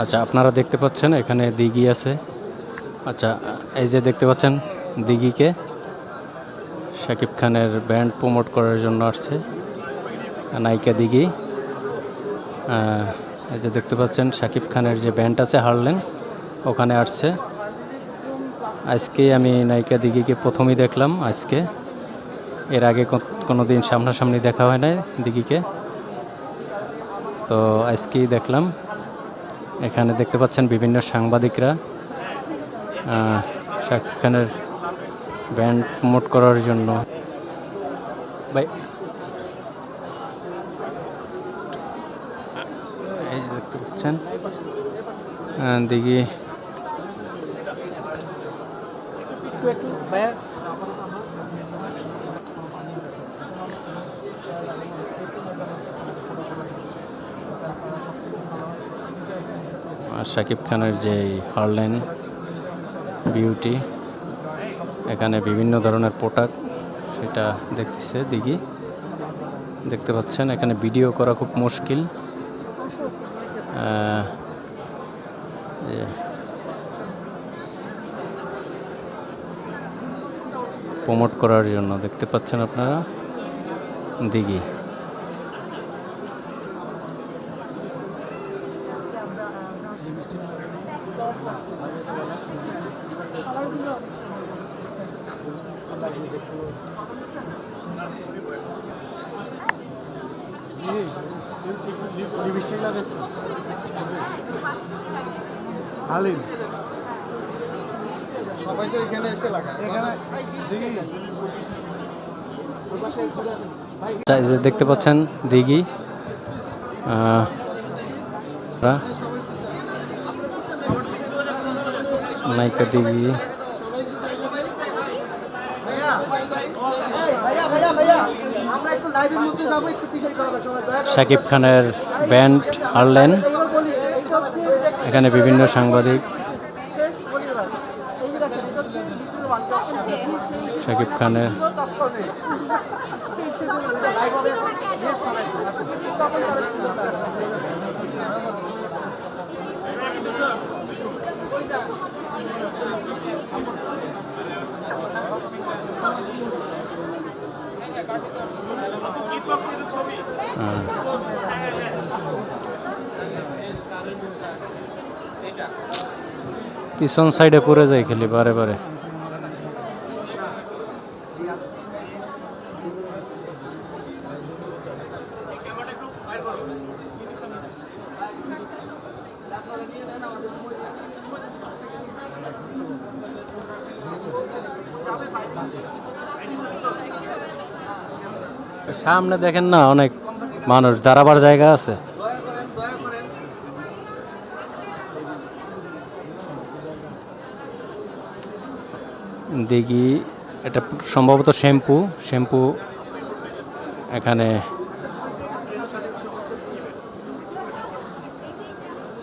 আচ্ছা আপনারা দেখতে পাচ্ছেন, এখানে দিঘি আছে। আচ্ছা এই যে দেখতে পাচ্ছেন দিঘিকে, শাকিব খানের ব্যান্ড প্রমোট করার জন্য আসছে, নায়িকা দিঘি। এই যে দেখতে পাচ্ছেন, শাকিব খানের যে ব্যান্ড আছে হারলেন, ওখানে আসছে। আজকে আমি নায়িকা দিঘিকে প্রথমেই দেখলাম, আজকে। এর আগে কোনো দিন সামনাসামনি দেখা হয় নাই দিঘিকে। তো আজকেই দেখলাম। এখানে দেখতে পাচ্ছেন বিভিন্ন সাংবাদিকরা। শাকিব খানের ব্যান্ড প্রমোট করার জন্য। ভাই। এই দেখতে পাচ্ছেন আহ, শাকিব খানের যে হারলেন বিউটি এখানে বিভিন্ন ধরনের প্রোডাক্ট সেটা দেখতেছে দিঘি দেখতে পাচ্ছেন, এখানে ভিডিও করা খুব মুশকিল। প্রমোট করার জন্য দেখতে পাচ্ছেন আপনারা? দিঘি হালিম। সবাই তো এখানে এসে লাগায়। এখানে দেখি দেখতে পাচ্ছেন দিঘি। দয়া করে। শাকিব খানের ব্যান্ড হচ্ছে এখানে বিভিন্ন সাংবাদিক। শেষ বলি এবার পিছন সাইডে পড়ে যায় খেলি বারে বারে। সামনে দেখেন না, অনেক মানুষ দাঁড়াবার জায়গা আছে। দেখি, এটা সম্ভবত শ্যাম্পু। শ্যাম্পু এখানে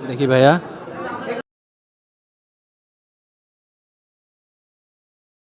দেখি ভাইয়া।